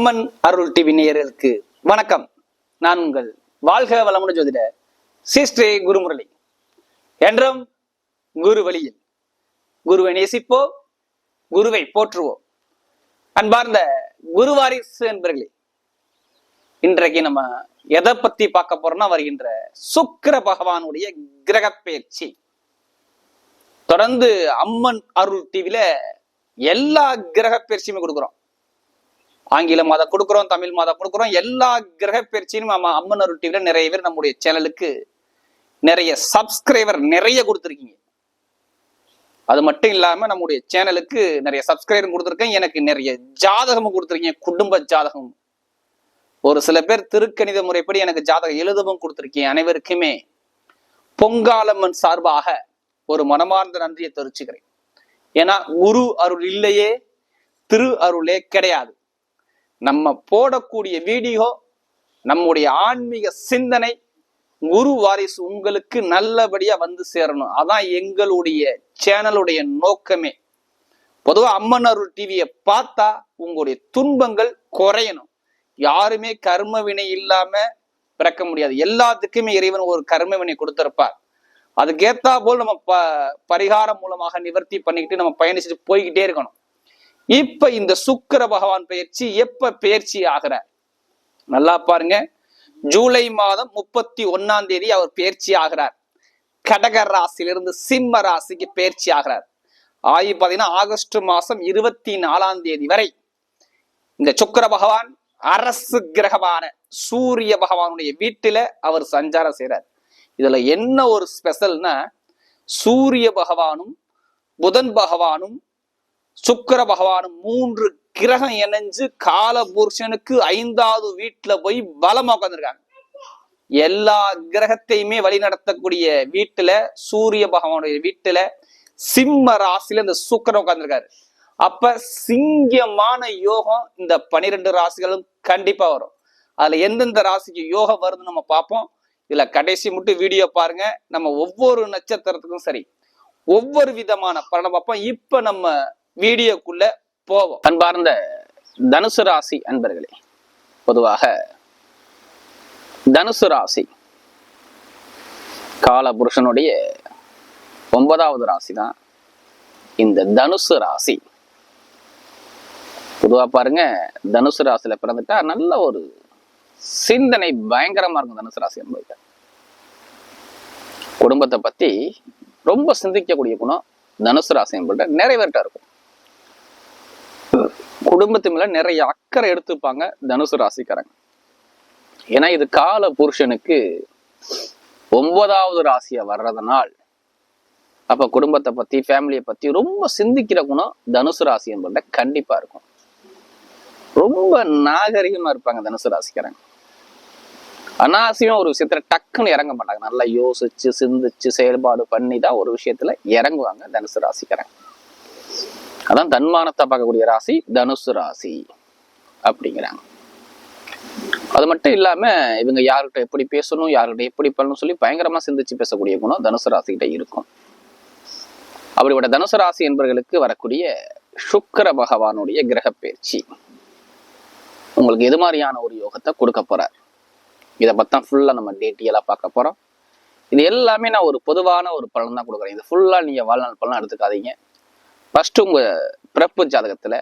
அம்மன் அருள் TV நேயர்களுக்கு வணக்கம். நான் உங்கள் வாழ்க வளமுடன் ஜோதிட சிஸ்ரே குருமுரளி. என்றும் குரு வழியில் குருவை நேசிப்போ குருவை போற்றுவோம். அன்பார்ந்த குருவாரிசு என்பர்களே இன்றைக்கு நம்ம எதை பத்தி பார்க்க போறோம்னா வருகின்ற சுக்கிர பகவானுடைய கிரக பயிற்சி. தொடர்ந்து அம்மன் அருள் டிவில எல்லா கிரக பயிற்சியுமே கொடுக்குறோம். ஆங்கில மாதம் கொடுக்குறோம் தமிழ் மாதம் கொடுக்குறோம் எல்லா கிரக பயிற்சியும் நம்ம அம்மன் அருள் டிவில நிறைய பேர் நம்முடைய சேனலுக்கு நிறைய சப்ஸ்கிரைபர் நிறைய கொடுத்துருக்கீங்க. அது மட்டும் இல்லாம நம்முடைய சேனலுக்கு நிறைய சப்ஸ்கிரைபர் கொடுத்துருக்கேன். எனக்கு நிறைய ஜாதகமும் கொடுத்துருக்கீங்க குடும்ப ஜாதகம். ஒரு சில பேர் திருக்கணித முறைப்படி எனக்கு ஜாதகம் எழுதவும் கொடுத்துருக்கீங்க. அனைவருக்குமே பொங்காலம்மன் சார்பாக ஒரு மனமார்ந்த நன்றியை தெரிவிச்சுக்கிறேன். ஏன்னா குரு அருள் இல்லையே திரு அருளே கிடையாது. நம்ம போடக்கூடிய வீடியோ நம்முடைய ஆன்மீக சிந்தனை குரு வாரிசு உங்களுக்கு நல்லபடியா வந்து சேரணும். அதான் எங்களுடைய சேனலுடைய நோக்கமே. பொதுவாக அம்மன் அருள் டிவியை பார்த்தா உங்களுடைய துன்பங்கள் குறையணும். யாருமே கர்ம வினை இல்லாம பிறக்க முடியாது. எல்லாத்துக்குமே இறைவன் ஒரு கர்ம வினை கொடுத்திருப்பார். அதுக்கேத்தா போல் நம்ம ப பரிகாரம் மூலமாக நிவர்த்தி பண்ணிக்கிட்டு நம்ம பயணிச்சுட்டு போய்கிட்டே இருக்கணும். இப்ப இந்த சுக்கிர பகவான் பயிற்சி எப்ப பயிற்சி ஆகிறார் நல்லா பாருங்க. ஜூலை மாதம் முப்பத்தி ஒன்னாம் தேதி அவர் பயிற்சி ஆகிறார். கடக ராசியிலிருந்து சிம்ம ராசிக்கு பயிற்சி ஆகிறார். ஆகி பாத்தீங்கன்னா ஆகஸ்ட் மாசம் இருபத்தி நாலாம் தேதி வரை இந்த சுக்கிர பகவான் அரசு கிரகமான சூரிய பகவானுடைய வீட்டுல அவர் சஞ்சாரம் செய்கிறார் இதுல என்ன ஒரு ஸ்பெஷல்னா சூரிய பகவானும் புதன் பகவானும் சுக்கிர பகவானும் மூன்று கிரகம் இணைஞ்சு கால புருஷனுக்கு ஐந்தாவது வீட்டுல போய் பலமா உட்காந்துருக்காங்க எல்லா கிரகத்தையுமே வழி நடத்தக்கூடிய வீட்டுல சூரிய பகவானுடைய வீட்டுல சிம்ம ராசியில இந்த சுக்கரன் உட்காந்துருக்காரு அப்ப சிங்கமான யோகம் இந்த பனிரெண்டு ராசிகளும் கண்டிப்பா வரும். அதுல எந்தெந்த ராசிக்கு யோகம் வருதுன்னு நம்ம பார்ப்போம். இதுல கடைசி மட்டும் வீடியோ பாருங்க. நம்ம ஒவ்வொரு நட்சத்திரத்துக்கும் சரி. ஒவ்வொரு விதமான பலனை பார்ப்போம். இப்ப நம்ம வீடியோக்குள்ள போவோம். அன்பார்ந்த தனுசு ராசி அன்பர்களே பொதுவாக தனுசு ராசி கால புருஷனுடைய ஒன்பதாவது ராசி தான் இந்த தனுசு ராசி பொதுவா பாருங்க தனுசு ராசியில பிறந்துட்டா நல்ல ஒரு சிந்தனை பயங்கரமா இருக்கும் தனுசு ராசி என்பது குடும்பத்தை பத்தி ரொம்ப சிந்திக்கக்கூடிய குணம் தனுசு ராசி என்பது நிறைவேற்ற இருக்கும். குடும்பத்து மேல நிறைய அக்கறை எடுத்துப்பாங்க தனுசு ராசிக்காரங்க. ஏன்னா இது கால புருஷனுக்கு ஒன்பதாவது ராசியா வர்றதுனால் அப்ப குடும்பத்தை பத்தி ஃபேமிலியை பத்தி ரொம்ப சிந்திக்கிற குணம் தனுசு ராசி என்பது கண்டிப்பா இருக்கும். ரொம்ப நாகரிகமா இருப்பாங்க தனுசு ராசிக்காரங்க. அனாவசியம் ஒரு விஷயத்துல டக்குன்னு இறங்க மாட்டாங்க. நல்லா யோசிச்சு சிந்திச்சு செயல்பாடு பண்ணி தான் ஒரு விஷயத்துல இறங்குவாங்க தனுசு ராசிக்காரங்க. அதான் தன்மானத்தை பார்க்கக்கூடிய ராசி தனுசு ராசி அப்படிங்கிறாங்க. அது மட்டும் இல்லாம இவங்க யாருகிட்ட எப்படி பேசணும் யாருக்கிட்ட எப்படி பண்ணணும் சொல்லி பயங்கரமா சிந்திச்சு பேசக்கூடிய குணம் தனுசு ராசிகிட்ட இருக்கும். அப்படிப்பட்ட தனுசு ராசி என்பவர்களுக்கு வரக்கூடிய சுக்கிர பகவானுடைய கிரக பயிற்சி. உங்களுக்கு எது மாதிரியான ஒரு யோகத்தை கொடுக்க போறார்? இதை பத்தான் தான் ஃபுல்லா நம்ம டீட்டெயிலாக பார்க்க போறோம். இது எல்லாமே நான் ஒரு பொதுவான ஒரு பலன் தான் கொடுக்குறேன். இது ஃபுல்லா நீங்க வாழ்நாள் பலன் எடுத்துக்காதீங்க. ஃபர்ஸ்ட் உங்கள் பிறப்பு ஜாதகத்துல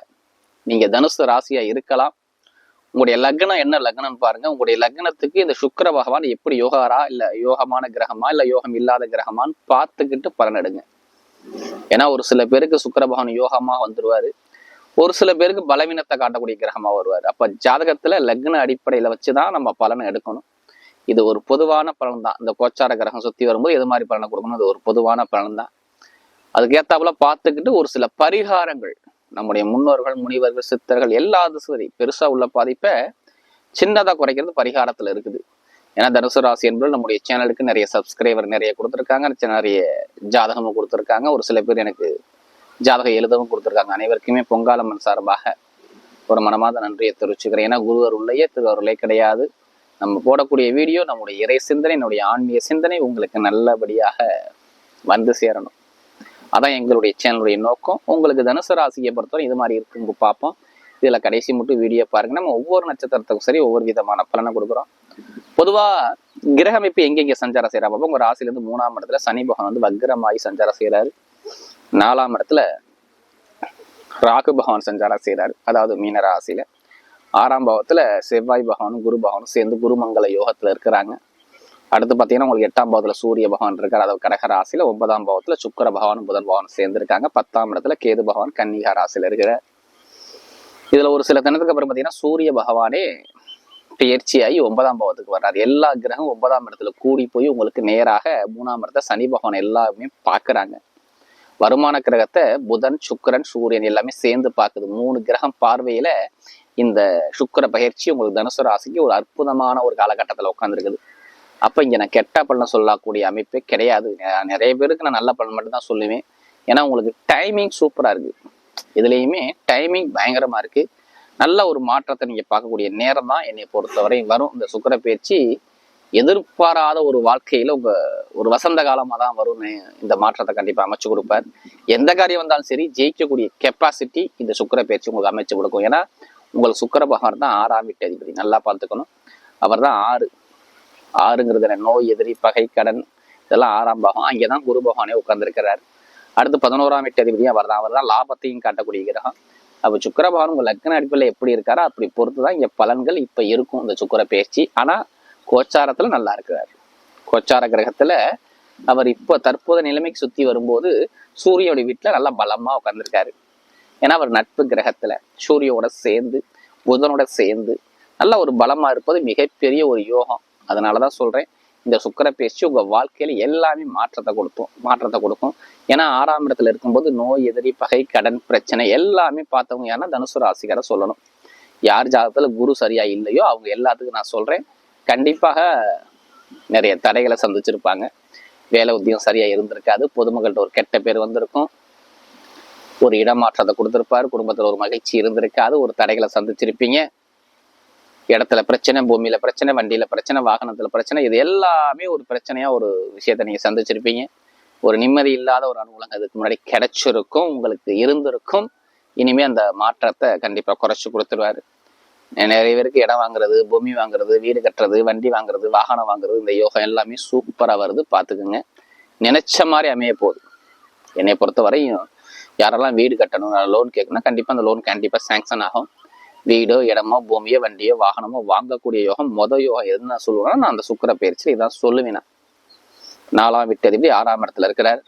நீங்க தனுசு ராசியா இருக்கலாம். உங்களுடைய லக்னம் என்ன லக்னம்னு பாருங்க. உங்களுடைய லக்னத்துக்கு இந்த சுக்கர பகவான் எப்படி யோகாரா இல்லை யோகமான கிரகமா இல்லை யோகம் இல்லாத கிரகமான்னு பார்த்துக்கிட்டு பலன் எடுங்க. ஏன்னா ஒரு சில பேருக்கு சுக்கிர பகவான் யோகமா வந்துருவாரு. ஒரு சில பேருக்கு பலவீனத்தை காட்டக்கூடிய கிரகமாக வருவார். அப்போ ஜாதகத்தில் லக்ன வச்சு தான் நம்ம பலனை எடுக்கணும். இது ஒரு பொதுவான பலன் தான் இந்த கோச்சார கிரகம் சுற்றி வரும்போது எது மாதிரி பலனை கொடுக்கணும் அது ஒரு பொதுவான பலன் தான் அதுக்கேத்தாப்புல பார்த்துக்கிட்டு ஒரு சில பரிகாரங்கள். நம்முடைய முன்னோர்கள் முனிவர்கள் சித்தர்கள் எல்லாத்தும் சரி பெருசா உள்ள பாதிப்பை சின்னதா குறைக்கிறது பரிகாரத்துல இருக்குது. ஏன்னா தனுசு ராசி என்பது நம்முடைய சேனலுக்கு நிறைய சப்ஸ்கிரைபர் நிறைய கொடுத்துருக்காங்க. நிறைய ஜாதகமும் கொடுத்துருக்காங்க. ஒரு சில பேர் எனக்கு ஜாதகம் எழுதவும் கொடுத்துருக்காங்க. அனைவருக்குமே பொங்காலம்மன் சார்பாக ஒரு மனமாத நன்றியை தெரிவிச்சுக்கிறேன். ஏன்னா குருவர் உள்ளேயே திருவருளே கிடையாது. நம்ம போடக்கூடிய வீடியோ நம்முடைய இறை சிந்தனை நம்முடைய ஆன்மீக சிந்தனை உங்களுக்கு நல்லபடியாக வந்து சேரணும். அதான் எங்களுடைய சேனலுடைய நோக்கம். உங்களுக்கு தனுசு ராசியை பொறுத்தவரை இது மாதிரி இருக்குங்க பார்ப்போம். இதுல கடைசி மட்டும் வீடியோ பாருங்க. நம்ம ஒவ்வொரு நட்சத்திரத்துக்கும் சரி ஒவ்வொரு விதமான பலனை கொடுக்குறோம். பொதுவாக கிரக அமைப்பு சஞ்சாரம் செய்கிறா பார்ப்போம். உங்கள் ராசிலேருந்து மூணாம் இடத்துல சனி பகவான் வந்து வக்ரமாகி சஞ்சாரம் செய்கிறாரு நாலாம் இடத்துல ராகு பகவான் சஞ்சாரம் செய்கிறாரு அதாவது மீன ராசியில். ஆறாம் பாவத்தில் செவ்வாய் பகவானும் குரு பகவானும் சேர்ந்து குருமங்கல யோகத்துல இருக்கிறாங்க. அடுத்து பாத்தீங்கன்னா உங்களுக்கு எட்டாம் பாவத்தில் சூரிய பகவான் இருக்காரு. அதாவது கடக ராசியில் ஒன்பதாம் பாவத்தில் சுக்கிர பகவானும் புதன் பகவானும் சேர்ந்து இருக்காங்க பத்தாம் இடத்துல கேது பகவான் கன்னிகா ராசியில் இருக்கிறார். இதுல ஒரு சில தினத்துக்கு அப்புறம் பாத்தீங்கன்னா சூரிய பகவானே பெயர்ச்சியாகி ஒன்பதாம் பாவத்துக்கு வர்றாரு. எல்லா கிரகம் ஒன்பதாம் இடத்துல கூடி போய் உங்களுக்கு நேராக மூணாம் இடத்த சனி பகவான் எல்லாருமே பார்க்கறாங்க. வருமான கிரகத்தை புதன் சுக்கிரன் சூரியன் எல்லாமே சேர்ந்து பார்க்குது. மூணு கிரகம் பார்வையில இந்த சுக்கர பயிற்சி உங்களுக்கு தனுசு ராசிக்கு ஒரு அற்புதமான ஒரு காலகட்டத்துல உட்காந்துருக்குது அப்ப இங்கே நான் கெட்ட பலன் சொல்லக்கூடிய அமைப்பே கிடையாது. நிறைய பேருக்கு நான் நல்ல பலன் மட்டும் தான் சொல்லுவேன். ஏன்னா உங்களுக்கு டைமிங் சூப்பரா இருக்கு. இதுலயுமே டைமிங் பயங்கரமா இருக்கு. நல்ல ஒரு மாற்றத்தை நீங்கள் பார்க்கக்கூடிய நேரம் தான் என்னை பொறுத்தவரை வரும். இந்த சுக்கிர பயிற்சி எதிர்பாராத ஒரு வாழ்க்கையில உங்க ஒரு வசந்த காலமா தான் வரும்னு இந்த மாற்றத்தை கண்டிப்பாக அமைச்சு கொடுப்பார். எந்த காரியம் வந்தாலும் சரி ஜெயிக்கக்கூடிய கெப்பாசிட்டி இந்த சுக்கர பயிற்சி உங்களுக்கு அமைச்சு கொடுக்கும். ஏன்னா உங்களுக்கு சுக்கிர பகவான் தான் ஆறாம் வீட்டு அதிபதி. நல்லா பார்த்துக்கணும். அவர் தான் ஆறு. ஆறுங்கிறது என்ன நோய் எதிரி பகை கடன் இதெல்லாம் ஆறாம் பாகம். அங்கேதான் குரு பகவானே உட்கார்ந்துருக்கிறார். அடுத்து பதினோராம் எட்டு அதிபதியும் அவர் தான் அவர் தான் லாபத்தையும் காட்டக்கூடிய கிரகம். அப்போ சுக்கிர பகவான் உங்க லக்ன அடிப்பில் எப்படி இருக்காரோ அப்படி பொறுத்து தான் இங்கே பலன்கள் இப்ப இருக்கும் இந்த சுக்கர பயிற்சி ஆனா கோச்சாரத்துல நல்லா இருக்கிறார். கோச்சார கிரகத்துல அவர் இப்போ தற்போதைய நிலைமைக்கு சுத்தி வரும்போது சூரியனுடைய வீட்டுல நல்லா பலமா உட்காந்துருக்காரு ஏன்னா அவர் நட்பு கிரகத்துல சூரியோட சேர்ந்து புதனோட சேர்ந்து நல்ல ஒரு பலமா இருப்பது மிகப்பெரிய ஒரு யோகம். அதனாலதான் சொல்கிறேன் இந்த சுக்கிர பேச்சு உங்கள் வாழ்க்கையில எல்லாமே மாற்றத்தை கொடுக்கும் மாற்றத்தை கொடுக்கும். ஏன்னா ஆறாம் இடத்துல இருக்கும்போது நோய் எதிரி பகை கடன் பிரச்சனை எல்லாமே பார்த்தவங்க யாருன்னா தனுசு ராசிக்கார சொல்லணும். யார் ஜாதகத்தில் குரு சரியாக இல்லையோ அவங்க எல்லாத்துக்கும் நான் சொல்கிறேன் கண்டிப்பாக நிறைய தடைகளை சந்திச்சிருப்பாங்க. வேலை உத்தியம் சரியாக இருந்திருக்காது. பொதுமக்கள்கிட்ட ஒரு கெட்ட பேர் வந்திருக்கும். ஒரு இடமாற்றத்தை கொடுத்துருப்பார். குடும்பத்தில் ஒரு மகிழ்ச்சி இருந்திருக்காது. ஒரு தடைகளை சந்திச்சிருப்பீங்க. இடத்துல பிரச்சனை பூமியில பிரச்சனை வண்டியில பிரச்சனை வாகனத்துல பிரச்சனை இது எல்லாமே ஒரு பிரச்சனையா ஒரு விஷயத்த நீங்க சந்திச்சிருப்பீங்க. ஒரு நிம்மதி இல்லாத ஒரு அனுகூலம் அதுக்கு முன்னாடி கிடைச்சிருக்கும் உங்களுக்கு இருந்திருக்கும். இனிமே அந்த மாற்றத்தை கண்டிப்பா குறைச்சு கொடுத்துருவாரு. நிறைய பேருக்கு இடம் வாங்குறது பூமி வாங்குறது வீடு கட்டுறது வண்டி வாங்குறது வாகனம் வாங்குறது இந்த யோகம் எல்லாமே சூப்பராக வருது பார்த்துக்குங்க. நினைச்ச மாதிரி அமைய போகுது. என்னை பொறுத்த வரையும் யாரெல்லாம் வீடு கட்டணும் லோன் கேட்கணும் கண்டிப்பாக அந்த லோன் கண்டிப்பாக சேங்ஷன் ஆகும். வீடோ இடமோ பூமியோ வண்டியோ வாகனமோ வாங்கக்கூடிய யோகம் மொத யோகம் எதுன்னு நான் சொல்லுவேன்னா நான் அந்த சுக்கர பயிற்சி இதான் சொல்லுவேன் நாலாம் வீட்டு ஆறாம் இடத்துல இருக்கிறார்.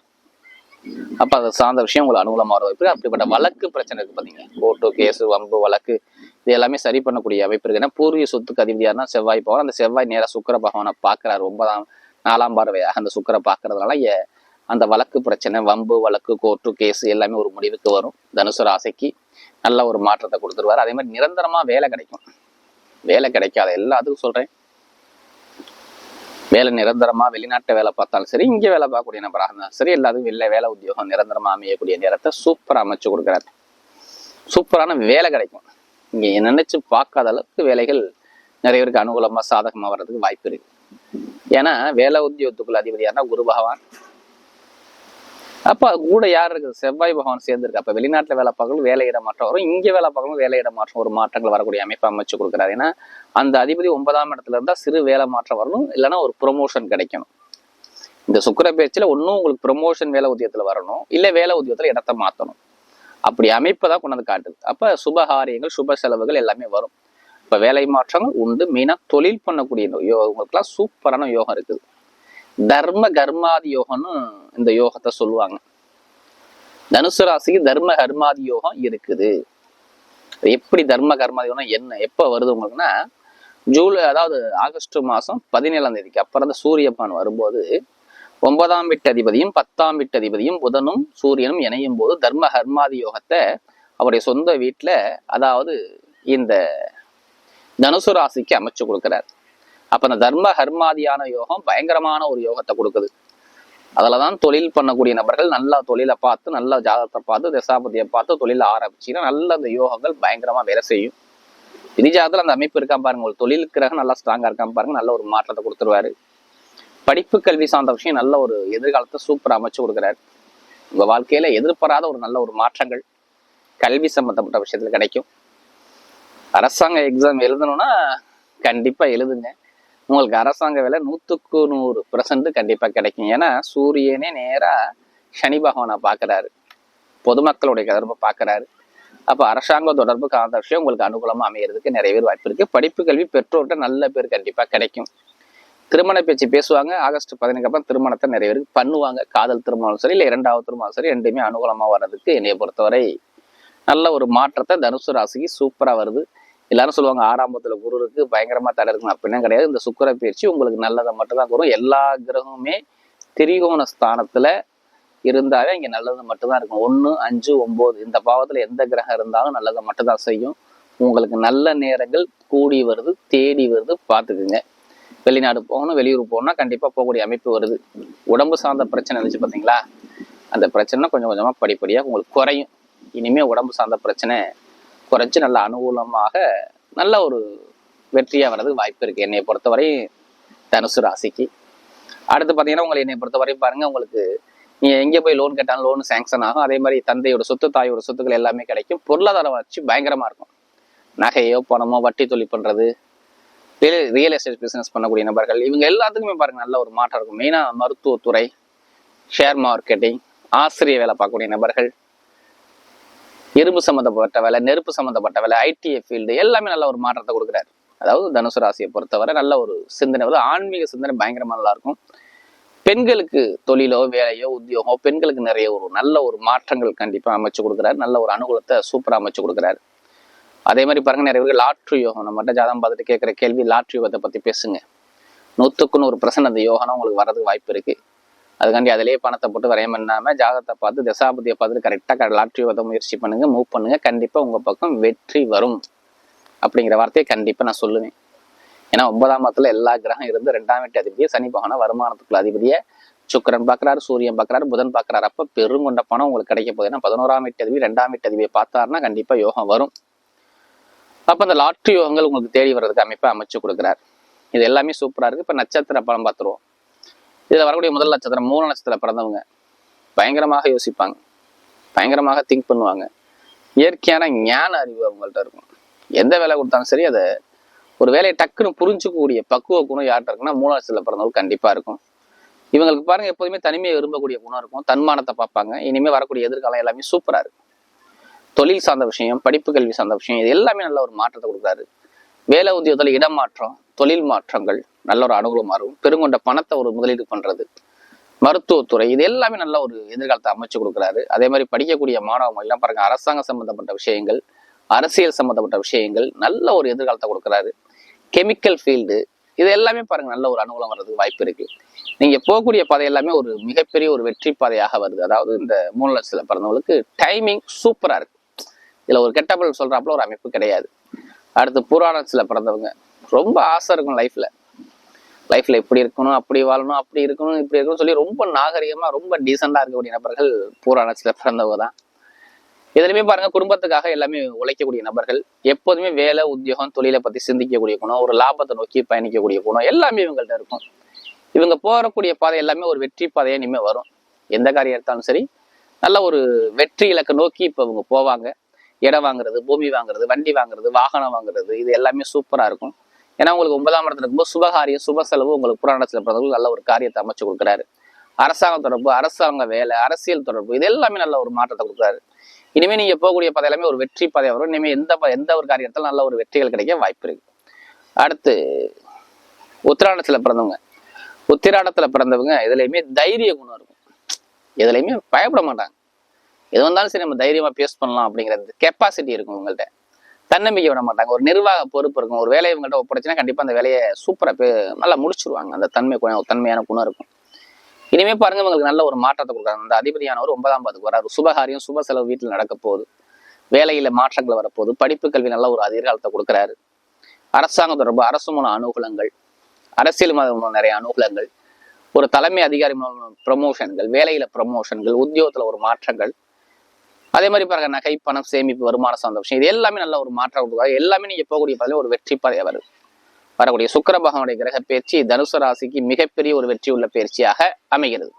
அப்ப அது சார்ந்த விஷயம் உங்களுக்கு அனுகூலமாக வர வாய்ப்பு அப்படிப்பட்ட வழக்கு பிரச்சனை இருக்கு பார்த்தீங்க கோர்ட்டு கேஸு வம்பு வழக்கு இது எல்லாமே சரி பண்ணக்கூடிய அமைப்பு இருக்கு. ஏன்னா பூர்வீக சொத்துக்கு தான் செவ்வாய் பகவான். அந்த செவ்வாய் நேரா சுக்கர பகவானை பார்க்குறாரு. ஒன்பதாம் நாலாம் பார்வையாக அந்த சுக்கரை பார்க்கறதுனால அந்த வழக்கு பிரச்சனை வம்பு வழக்கு கோர்ட்டு கேஸ் எல்லாமே ஒரு முடிவுக்கு வரும். தனுசு ராசிக்கு நல்ல ஒரு மாற்றத்தை கொடுத்துருவாரு. அதே மாதிரி நிரந்தரமா வேலை கிடைக்கும். வேலை கிடைக்காத எல்லாத்துக்கும் சொல்றேன். வேலை நிரந்தரமா வெளிநாட்டு வேலை பார்த்தாலும் சரி இங்க வேலை பார்க்கக்கூடிய நபராக இருந்தாலும் சரி எல்லாத்துக்கும் வெளில வேலை உத்தியோகம் நிரந்தரமா அமையக்கூடிய நேரத்தை சூப்பராக அமைச்சு கொடுக்குறாரு. சூப்பரான வேலை கிடைக்கும். இங்கே நினைச்சு பார்க்காத அளவுக்கு வேலைகள் நிறைய பேருக்கு அனுகூலமா சாதகமா வர்றதுக்கு வாய்ப்பு இருக்கு. ஏன்னா வேலை உத்தியோகத்துக்குள்ள அதிபதி யாருன்னா குரு பகவான். அப்ப கூட யார் இருக்குது? செவ்வாய் பகவான் சேர்ந்துருக்கு. அப்ப வெளிநாட்டுல வேலை பார்க்கணும் வேலையிட மாற்றம் வரும். இங்கே வேலை பார்க்கணும் வேலையிட மாற்றம் ஒரு மாற்றங்கள் வரக்கூடிய அமைப்பு அமைச்சு கொடுக்குறாரு. ஏன்னா அந்த அதிபதி ஒன்பதாம் இடத்துல இருந்தா சிறு வேலை மாற்றம் வரணும். இல்லைன்னா ஒரு ப்ரொமோஷன் கிடைக்கணும். இந்த சுக்கிர பேச்சுல ஒன்றும் உங்களுக்கு ப்ரொமோஷன் வேலை உத்தியத்துல வரணும். இல்லை வேலை உத்தியத்துல இடத்த மாத்தணும். அப்படி அமைப்பை தான் கொண்டு வந்து காட்டுது. அப்ப சுபகாரியங்கள் சுப செலவுகள் எல்லாமே வரும். இப்ப வேலை மாற்றங்கள் உண்டு. மெயினா தொழில் பண்ணக்கூடிய யோ- உங்களுக்குலாம் சூப்பரான யோகம் இருக்குது. தர்ம கர்மாதி யோகம்னு இந்த யோகத்தை சொல்லுவாங்க. தனுசு ராசிக்கு தர்ம கர்மாதி யோகம் இருக்குது. எப்படி தர்ம கர்மாதி யோகம் என்ன? எப்ப வருது உங்களுக்குன்னா ஜூலை அதாவது ஆகஸ்ட் மாசம் பதினேழாம் தேதிக்கு அப்புறம் அந்த சூரியபான் வரும்போது ஒன்பதாம் வீட்டு அதிபதியும் பத்தாம் வீட்டு அதிபதியும் புதனும் சூரியனும் இணையும் போது தர்ம கர்மாதி யோகத்தை அவருடைய சொந்த வீட்டுல அதாவது இந்த தனுசு ராசிக்கு அமைச்சு கொடுக்கிறார். அப்ப அந்த தர்ம கர்மாதியான யோகம் பயங்கரமான ஒரு யோகத்தை கொடுக்குது. அதுலதான் தொழில் பண்ணக்கூடிய நபர்கள் நல்லா தொழிலை பார்த்து நல்ல ஜாதகத்தை பார்த்து தசாபதியை பார்த்து தொழில் ஆரம்பிச்சீங்கன்னா நல்ல அந்த யோகங்கள் பயங்கரமா வேலை செய்யும். விதிஜாதத்துல அந்த அமைப்பு இருக்கான் பாருங்க. ஒரு தொழில் கிரகம் நல்லா ஸ்ட்ராங்கா இருக்கான் பாருங்க. நல்ல ஒரு மாற்றத்தை கொடுத்துருவாரு. படிப்பு கல்வி சார்ந்த விஷயம் நல்ல ஒரு எதிர்காலத்தை சூப்பராக அமைச்சு கொடுக்குறாரு. உங்க வாழ்க்கையில எதிர்பாராத ஒரு நல்ல ஒரு மாற்றங்கள் கல்வி சம்பந்தப்பட்ட விஷயத்துல கிடைக்கும். அரசாங்க எக்ஸாம் எழுதணும்னா கண்டிப்பா எழுதுங்க. உங்களுக்கு அரசாங்க வேலை நூற்றுக்கு நூறு பர்சன்ட் கண்டிப்பாக கிடைக்கும். ஏன்னா சூரியனே நேராக சனி பகவானை பார்க்குறாரு. பொதுமக்களுடைய தொடர்பை பார்க்குறாரு. அப்போ அரசாங்க தொடர்பு காந்த விஷயம் உங்களுக்கு அனுகூலமாக அமையிறதுக்கு நிறைய பேர் வாய்ப்பு இருக்குது படிப்பு கல்வி பெற்றோர்கிட்ட நல்ல பேர் கண்டிப்பாக கிடைக்கும். திருமண பேச்சு பேசுவாங்க. ஆகஸ்ட் பதினஞ்சு அப்புறம் திருமணத்தை நிறைய பேருக்கு பண்ணுவாங்க. காதல் திருமணம் சரி இல்லை இரண்டாவது திருமணம் சரி ரெண்டுமே அனுகூலமாக வர்றதுக்கு என்னைய பொறுத்தவரை நல்ல ஒரு மாற்றத்தை தனுசு ராசிக்கு சூப்பராக வருது. எல்லாரும் சொல்லுவாங்க ஆறாம்பத்துல குரு இருக்கு பயங்கரமா தடை இருக்குன்னு. அப்படின்னா கிடையாது. இந்த சுக்கர பயிற்சி உங்களுக்கு நல்லதை மட்டும் தான் வரும் எல்லா கிரகமுமே திரிகோண ஸ்தானத்துல இருந்தாவே இங்க நல்லது மட்டும்தான் இருக்கும். ஒண்ணு அஞ்சு ஒன்பது இந்த பாவத்துல எந்த கிரகம் இருந்தாலும் நல்லதை மட்டும்தான் செய்யும். உங்களுக்கு நல்ல நேரங்கள் கூடி வருது தேடி வருது. பார்த்துக்குங்க. வெளிநாடு போகணும் வெளியூர் போகணும்னா கண்டிப்பா போகக்கூடிய அமைப்பு வருது. உடம்பு சார்ந்த பிரச்சனை இருந்துச்சு பாத்தீங்களா? அந்த பிரச்சனை கொஞ்சம் கொஞ்சமா படிப்படியா உங்களுக்கு குறையும். இனிமேல் உடம்பு சார்ந்த பிரச்சனை குறைச்சி நல்ல அனுகூலமாக நல்ல ஒரு வெற்றியாக வர்றதுக்கு வாய்ப்பு இருக்கு. என்னை பொறுத்தவரை தனுசு ராசிக்கு. அடுத்து பார்த்தீங்கன்னா உங்களை என்னை பொறுத்தவரை பாருங்க உங்களுக்கு நீங்க எங்கே போய் லோன் கேட்டாலும் லோன் சேங்ஷன் ஆகும். அதே மாதிரி தந்தையோட சொத்து தாயோட சொத்துக்கள் எல்லாமே கிடைக்கும். பொருளாதார வளர்ச்சி பயங்கரமா இருக்கும். நகையோ பணமோ வட்டி தொழில் பண்றது ரியல் ரியல் எஸ்டேட் பிஸ்னஸ் பண்ணக்கூடிய நபர்கள் இவங்க எல்லாத்துக்குமே பாருங்க நல்ல ஒரு மாற்றம் இருக்கும். மெயினாக மருத்துவத்துறை ஷேர் மார்க்கெட்டிங் ஆசிரியர் வேலை பார்க்கக்கூடிய நபர்கள் இரும்பு சம்மந்தப்பட்ட வேலை நெருப்பு சம்மந்தப்பட்ட வேலை ஐடிஐ ஃபீல்டு எல்லாமே நல்ல ஒரு மாற்றத்தை கொடுக்குறாரு. அதாவது தனுசு ராசியை பொறுத்தவரை நல்ல ஒரு சிந்தனை வந்து ஆன்மீக சிந்தனை பயங்கரமாக நல்லா இருக்கும். பெண்களுக்கு தொழிலோ வேலையோ உத்தியோகம் பெண்களுக்கு நிறைய ஒரு நல்ல ஒரு மாற்றங்கள் கண்டிப்பாக அமைச்சு கொடுக்குறாரு. நல்ல ஒரு அனுகூலத்தை சூப்பராக அமைச்சு கொடுக்குறாரு. அதே மாதிரி பாருங்க நிறைய பேருக்கு லாட்ரி யோகம் நம்மகிட்ட ஜாதகம் பார்த்துட்டு கேட்குற கேள்வி லாட்ரி யோகத்தை பற்றி பேசுங்க. நூற்றுக்கு நூறு பிரசன்ட் அந்த யோகம்னா உங்களுக்கு வரதுக்கு வாய்ப்பு இருக்குது அதுக்காண்டி அதிலேயே பணத்தை போட்டு வரையம் பண்ணாமல் ஜாதகத்தை பார்த்து தசாபதியை பார்த்துட்டு கரெக்டாக லாட்ரி யோகத்தை முயற்சி பண்ணுங்க மூவ் பண்ணுங்க. கண்டிப்பாக உங்கள் பக்கம் வெற்றி வரும். அப்படிங்கிற வார்த்தையை கண்டிப்பாக நான் சொல்லுவேன். ஏன்னா ஒன்பதாம் மாதத்தில் எல்லா கிரகம் இருந்து ரெண்டாம் வீட்டு அதிபதியை சனி பகவான வருமானத்துக்குள்ள அதிபதியை. சுக்கிரன் பார்க்குறாரு சூரியன் பார்க்குறாரு புதன் பார்க்கறாரு. அப்போ பெருங்கொண்ட பணம் உங்களுக்கு கிடைக்க போகுது. ஏன்னா பதினோராம் வீட்டு அதிபதி ரெண்டாம் வீட்டு அதிபதியை பார்த்தாருன்னா கண்டிப்பாக யோகம் வரும். அப்போ அந்த லாட்ரி யோகங்கள் உங்களுக்கு தேடி வர்றதுக்கு அமைப்பை அமைச்சு கொடுக்குறாரு. இது எல்லாமே சூப்பராக இருக்குது இப்போ நட்சத்திர பலம் பார்த்துருவோம். இதில் வரக்கூடிய முதல் நட்சத்திரம் மூல நட்சத்திரம் பிறந்தவங்க. பயங்கரமாக யோசிப்பாங்க. பயங்கரமாக திங்க் பண்ணுவாங்க. இயற்கையான ஞான அறிவு அவங்கள்ட்ட இருக்கும். எந்த வேலை கொடுத்தாலும் சரி அதை ஒரு வேலையை டக்குன்னு புரிஞ்சுக்கக்கூடிய பக்குவ குணம் யார்கிட்ட இருக்குன்னா மூல நட்சத்திரத்தில் பிறந்தவங்க கண்டிப்பாக இருக்கும். இவங்களுக்கு பாருங்க எப்போதுமே தனிமையை விரும்பக்கூடிய குணம் இருக்கும். தன்மானத்தை பார்ப்பாங்க. இனிமேல் வரக்கூடிய எதிர்காலம் எல்லாமே சூப்பராக இருக்கும். தொழில் சார்ந்த விஷயம் படிப்பு கல்வி சார்ந்த விஷயம் இது எல்லாமே நல்ல ஒரு மாற்றத்தை கொடுக்குறாரு. வேலை உத்தியோகத்தில் இடமாற்றம் தொழில் மாற்றங்கள் நல்ல ஒரு அனுகூலமாக இருக்கும் பெருங்கொண்ட பணத்தை ஒரு முதலீடு பண்றது. மருத்துவத்துறை இது எல்லாமே நல்ல ஒரு எதிர்காலத்தை அமைச்சு கொடுக்குறாரு. அதே மாதிரி படிக்கக்கூடிய மாணவர்கள் எல்லாம் பாருங்க சம்மந்தப்பட்ட விஷயங்கள் அரசியல் சம்மந்தப்பட்ட விஷயங்கள் நல்ல ஒரு எதிர்காலத்தை கொடுக்குறாரு. கெமிக்கல் ஃபீல்டு இது எல்லாமே பாருங்க நல்ல ஒரு அனுகூலம் வர்றதுக்கு வாய்ப்பு இருக்கு. நீங்க போகக்கூடிய பாதை எல்லாமே ஒரு மிகப்பெரிய ஒரு வெற்றி பாதையாக வருது. அதாவது இந்த மூணு லட்சத்துல பிறந்தவங்களுக்கு டைமிங் சூப்பரா இருக்கு. இதுல ஒரு கெட்டபல் சொல்றாப்புல ஒரு அமைப்பு கிடையாது. அடுத்து புராணத்துல பிறந்தவங்க ரொம்ப ஆசை இருக்கும் லைஃப்ல. லைஃப்ல இப்படி இருக்கணும் அப்படி வாழணும் அப்படி இருக்கணும் இப்படி இருக்கணும் சொல்லி ரொம்ப நாகரிகமா ரொம்ப டீசெண்டா இருக்கக்கூடிய நபர்கள் பூராணத்துல பிறந்தவங்க தான் எதுலையுமே பாருங்க குடும்பத்துக்காக எல்லாமே உழைக்கக்கூடிய நபர்கள் எப்போதுமே வேலை உத்தியோகம் தொழிலை பத்தி சிந்திக்கக்கூடிய குணம் ஒரு லாபத்தை நோக்கி பயணிக்கக்கூடிய குணம் எல்லாமே இவங்கள்ட்ட இருக்கும். இவங்க போறக்கூடிய பாதை எல்லாமே ஒரு வெற்றி பாதையா இனிமே வரும். எந்த காரியம் எடுத்தாலும் சரி நல்ல ஒரு வெற்றி இலக்கை நோக்கி இப்ப இவங்க போவாங்க. இடம் வாங்குறது பூமி வாங்குறது வண்டி வாங்குறது வாகனம் வாங்குறது இது எல்லாமே சூப்பரா இருக்கும். ஏன்னா உங்களுக்கு ஒன்பதாம் இடத்துல இருக்கும்போது சுபகாரியம் சுப செலவு உங்களுக்கு புராணத்தில் பிறந்தவங்களுக்கு நல்ல ஒரு காரியத்தை அமைச்சு கொடுக்குறாரு. அரசாங்க தொடர்பு அரசாங்க வேலை அரசியல் தொடர்பு இது எல்லாமே நல்ல ஒரு மாற்றத்தை கொடுக்குறாரு. இனிமே நீங்க போகக்கூடிய பதை எல்லாமே ஒரு வெற்றி பதவி வரும். இனிமே எந்த ப- எந்த ஒரு காரியத்திலும் நல்ல ஒரு வெற்றிகள் கிடைக்க வாய்ப்பு இருக்கு. அடுத்து உத்திராடத்துல பிறந்தவங்க. உத்திராடத்துல பிறந்தவங்க இதுலயுமே தைரிய குணம் இருக்கும். எதுலையுமே பயப்பட மாட்டாங்க. எது வந்தாலும் சரி நம்ம தைரியமா பேஸ் பண்ணலாம் அப்படிங்கிறது. கெப்பாசிட்டி இருக்கும் உங்கள்கிட்ட தன்னம்பிக்கை விட மாட்டாங்க. ஒரு நிர்வாக பொறுப்பு இருக்கும் ஒரு வேலையை இவங்கள்ட்ட ஒப்படைச்சுன்னா கண்டிப்பாக அந்த வேலையை சூப்பராக பே நல்லா முடிச்சிருவாங்க. அந்த தன்மை தன்மையான குணம் இருக்கும். இனிமே பாருங்க இவங்களுக்கு நல்ல ஒரு மாற்றத்தை கொடுக்குறாங்க. அந்த அதிபதியானவர் ஒன்பதாம் பாதுக்கு வராரு. சுபகாரியம் சுப செலவு வீட்டில் நடக்க போகுது. வேலையில மாற்றங்கள் வரப்போகுது. படிப்பு கல்வி நல்ல ஒரு அதிர்காலத்தை கொடுக்குறாரு. அரசாங்கம் தொடர்பு அரசு மூலம் அனுகூலங்கள் அரசியல் மூலம் நிறைய அனுகூலங்கள் ஒரு தலைமை அதிகாரி மூலம் ப்ரமோஷன்கள் வேலையில ப்ரமோஷன்கள் உத்தியோகத்துல ஒரு மாற்றங்கள் அதே மாதிரி பாருங்க நகை பணம் சேமிப்பு வருமான சார்ந்த விஷயம் இது எல்லாமே நல்ல ஒரு மாற்றம் கொடுக்குறாரு எல்லாமே நீங்க போகக்கூடிய பாதையில ஒரு வெற்றி பாதையா வருது. வரக்கூடிய சுக்கர பகவானுடைய கிரக பயிற்சி தனுசு ராசிக்கு மிகப்பெரிய ஒரு வெற்றி உள்ள பயிற்சியாக அமைகிறது.